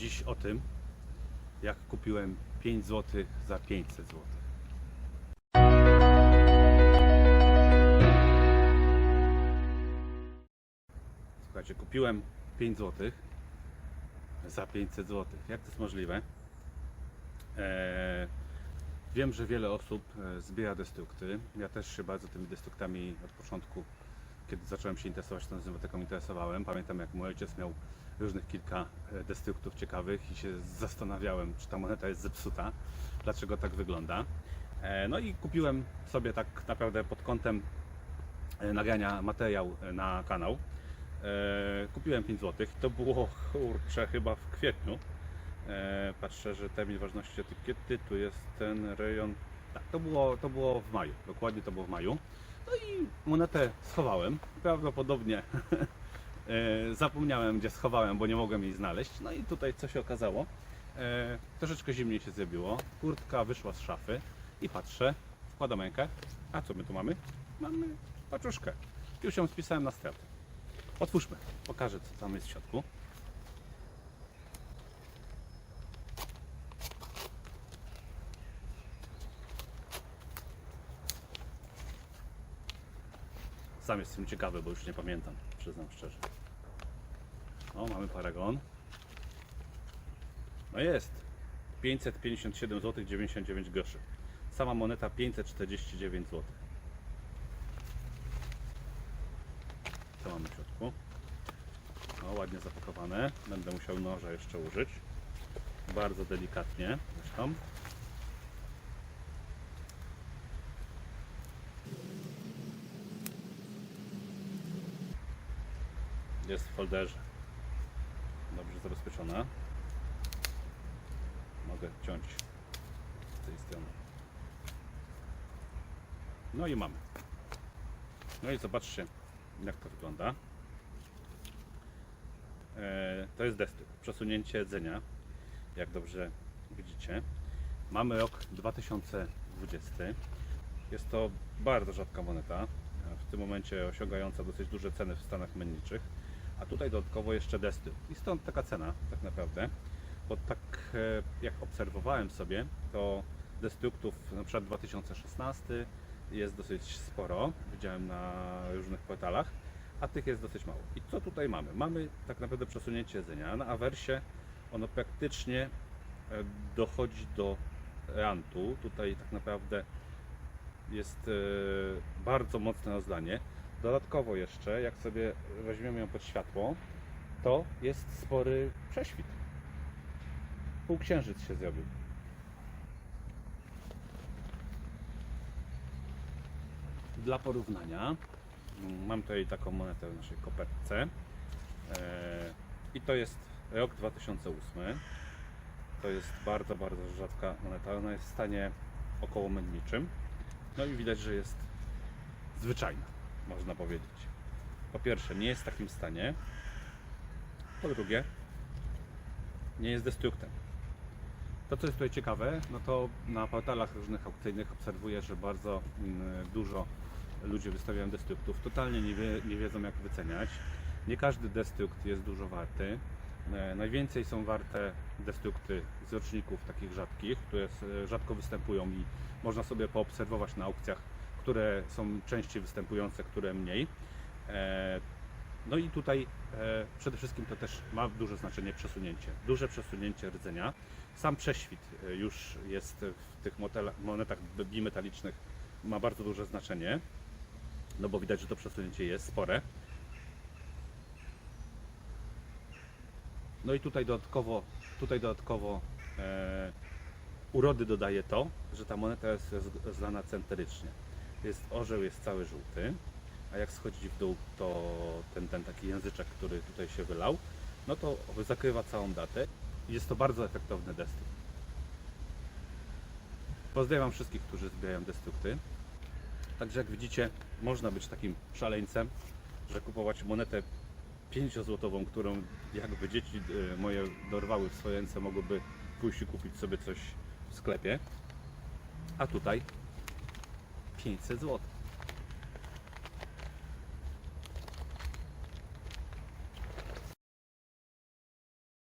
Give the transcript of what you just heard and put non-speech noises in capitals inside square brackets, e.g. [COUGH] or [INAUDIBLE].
Dziś o tym, jak kupiłem 5 zł za 500 zł. Słuchajcie, kupiłem 5 zł za 500 zł. Jak to jest możliwe? Eee, wiem, że wiele osób e, zbiera destrukty. Ja też się bardzo tymi destruktami od początku, kiedy zacząłem się interesować tą znowateką, interesowałem. Pamiętam, jak mój ojciec miał różnych kilka e, destruktów ciekawych i się zastanawiałem, czy ta moneta jest zepsuta, dlaczego tak wygląda. E, No i kupiłem sobie tak naprawdę pod kątem e, nagrania materiał na kanał. Kupiłem 5 zł. To było kurczę chyba w kwietniu. Patrzę, że termin ważności etykiety tu jest ten rejon. Tak, to było, to było w maju. Dokładnie to było w maju. No i monetę schowałem. Prawdopodobnie [LAUGHS] e, zapomniałem, gdzie schowałem, bo nie mogłem jej znaleźć. No i tutaj co się okazało? E, Troszeczkę zimniej się zrobiło. Kurtka wyszła z szafy i patrzę, wkładam rękę. A co my tu mamy? Mamy paczuszkę. Już ją spisałem na stratę. Otwórzmy, pokażę co tam jest w środku. Sam jestem ciekawy, bo już nie pamiętam, przyznam szczerze. O, mamy paragon. No jest. 557 zł 99 groszy. Sama moneta 549 zł. Co mamy w środku? O, ładnie zapakowane. Będę musiał noża jeszcze użyć. Bardzo delikatnie. Zresztą. Jest w folderze. Dobrze zabezpieczona. Mogę ciąć z tej strony. No i mamy. No i zobaczcie, jak to wygląda. E, to jest desktop, przesunięcie jedzenia, jak dobrze widzicie. Mamy rok 2020. Jest to bardzo rzadka moneta, w tym momencie osiągająca dosyć duże ceny w Stanach Menniczych. A tutaj dodatkowo jeszcze desty. I stąd taka cena tak naprawdę. Bo tak e, jak obserwowałem sobie, to destruktów na przykład 2016 jest dosyć sporo. Widziałem na różnych portalach, a tych jest dosyć mało. I co tutaj mamy? Mamy tak naprawdę przesunięcie jedzenia. Na awersie ono praktycznie e, dochodzi do rantu. Tutaj tak naprawdę jest e, bardzo mocne rozlanie. Dodatkowo jeszcze, jak sobie weźmiemy ją pod światło, to jest spory prześwit. Półksiężyc się zrobił. Dla porównania mm, mam tutaj taką monetę w naszej kopertce E, i to jest rok 2008. To jest bardzo, bardzo rzadka moneta. Ona jest w stanie około menniczym. No i widać, że jest zwyczajna, można powiedzieć. Po pierwsze, nie jest w takim stanie. Po drugie, nie jest destruktem. To, co jest tutaj ciekawe, no to na portalach różnych aukcyjnych obserwuję, że bardzo mm, dużo ludzi wystawiają destruktów. Totalnie nie, wie, nie wiedzą, jak wyceniać. Nie każdy destrukt jest dużo warty. E, Najwięcej są warte destrukty z roczników takich rzadkich, które rzadko występują i można sobie poobserwować na aukcjach, które są częściej występujące, które mniej. E, No i tutaj e, przede wszystkim to też ma duże znaczenie przesunięcie. Duże przesunięcie rdzenia. Sam prześwit e, już jest w tych monetach bimetalicznych ma bardzo duże znaczenie, no bo widać, że to przesunięcie jest spore. No i tutaj dodatkowo, tutaj dodatkowo urody dodaje to, że ta moneta jest zlana centrycznie. Jest orzeł jest cały żółty, a jak schodzi w dół, to ten, ten taki języczek, który tutaj się wylał, no to zakrywa całą datę. Jest to bardzo efektowny destrukt. Pozdrawiam wszystkich, którzy zbierają destrukty. Także jak widzicie, można być takim szaleńcem, że kupować monetę 5-złotową, którą jakby dzieci e, moje dorwały w swoje ręce, mogłyby pójść i kupić sobie coś w sklepie. A tutaj 500 zł.